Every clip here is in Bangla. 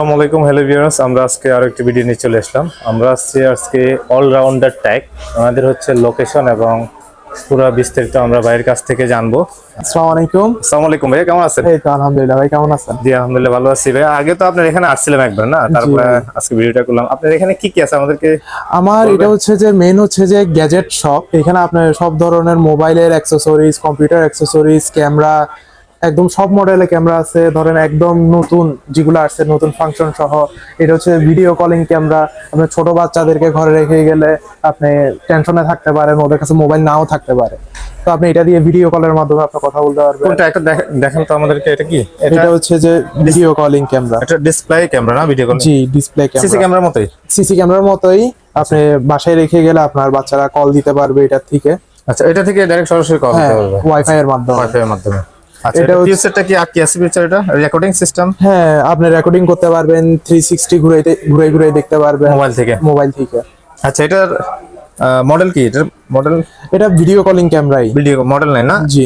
আসসালামু আলাইকুম হ্যালো ভিউয়ার্স আমরা আজকে আরও একটি ভিডিও নিয়ে চলে আসলাম। আমরা আসছি আজকে অলরাউন্ডার ট্যাগ আমাদের হচ্ছে লোকেশন এবং পুরো বিস্তারিত আমরা বাইরের কাছ থেকে জানব। আসসালামু আলাইকুম। আসসালামু আলাইকুম ভাই কেমন আছেন? এই তো আলহামদুলিল্লাহ ভাই কেমন আছেন? জি আলহামদুলিল্লাহ ভালো আছি ভাই আগে তো আপনার এখানে আসছিলাম একবার না? তারপরে আজকে ভিডিওটা করলাম। আপনার এখানে কি কি আছে আমাদেরকে আমার এটা হচ্ছে যে মেন হচ্ছে যে গ্যাজেট শপ এখানে আপনার সব ধরনের মোবাইলের অ্যাক্সেসরিজ কম্পিউটার অ্যাক্সেসরিজ ক্যামেরা একদম সব মডেলের ক্যামেরা আছে। ধরেন একদম নতুন যেগুলো আসছে নতুন ফাংশন সহ এটা হচ্ছে ভিডিও কলিং ক্যামেরা আপনার ছোট বাচ্চাদেরকে ঘরে রেখে গেলে আপনি টেনশনে থাকতে পারেন ওদের কাছে মোবাইল নাও থাকতে পারে। তো আপনি এটা দিয়ে ভিডিও কলের মাধ্যমে আপনি কথা বলতে পারবেন। কোনটা একটা দেখেন তো আমাদেরকে এটা কি? এটা হচ্ছে যে ভিডিও কলিং ক্যামেরা এটা ডিসপ্লে ক্যামেরা না ভিডিও কল জি ডিসপ্লে ক্যামেরা সিসি ক্যামেরা ক্যামেরার মতোই? সিসি ক্যামেরার মতোই। আপনি বাসায় রেখে গেলে আপনার বাচ্চারা কল দিতে পারবে এটা থেকে। আচ্ছা এটা থেকে ডাইরেক্ট সরাসরি কল হ্যাঁ দিতে পারবে। ওয়াইফাই এর মাধ্যমে। ওয়াইফাই এর মাধ্যমে। এটা এটা কি কি আছে ফিউচার এটা রেকর্ডিং সিস্টেম হ্যাঁ আপনি রেকর্ডিং করতে পারবেন থ্রি সিক্সটি ঘুরে ঘুরে ঘুরে দেখতে পারবেন। মোবাইল থেকে? মোবাইল থেকে। আচ্ছা এটার মডেল কি? এটার মডেল এটা ভিডিও কলিং ক্যামেরাই ভিডিও মডেল নাই না? জি।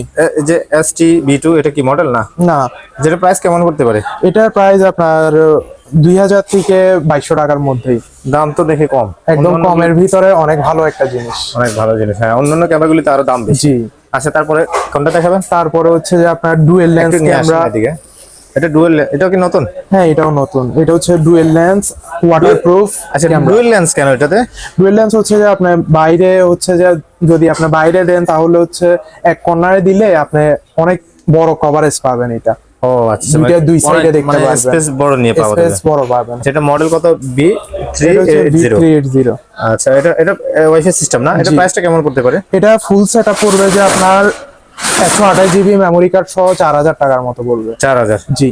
যে এস টি বি টু এটা কি মডেল না? না। যেটা প্রাইস কেমন করতে পারে? এটার প্রাইস আপনার দুই হাজার থেকে বাইশশো টাকার মধ্যেই। দাম তো দেখে কম। একদম কমের ভিতরে অনেক ভালো একটা জিনিস। অনেক ভালো জিনিস হ্যাঁ। অন্যান্য ক্যামেরাগুলিতে আরও দাম বেশি। জি। আচ্ছা তারপরে কোনটা দেখাবেন? তারপরে হচ্ছে যে আপনার ডুয়েল লেন্স ক্যামেরা এদিকে। এটা ডুয়েল এটা কি নতুন? হ্যাঁ এটাও নতুন। এটা হচ্ছে ডুয়েল লেন্স ওয়াটারপ্রুফ আচ্ছা ডুয়েল লেন্স কেন এটাতে? ডুয়েল লেন্স হচ্ছে যে আপনি বাইরে হচ্ছে যে যদি আপনি বাইরে দেন তাহলে হচ্ছে এক কর্নারে দিলে আপনি অনেক বড় কভারেজ পাবেন এটা। ও আচ্ছা দুইটা দুই সাইডে এ দেখতে পারবেন। স্পেস বড় নিয়ে পাওয়া স্পেস বড় পাবেন। সেটা মডেল কত? বি থ্রি এটা এইট জিরো আচ্ছা এটা এটা ওয়াইফাই সিস্টেম না? এটা। প্রাইসটা কেমন করতে পারে? এটা ফুল সেটআপ পড়বে যে আপনার একশো আঠাশ জিবি মেমরি কার্ড সহ চার হাজার টাকার মতো পড়বে। চার হাজার। জি।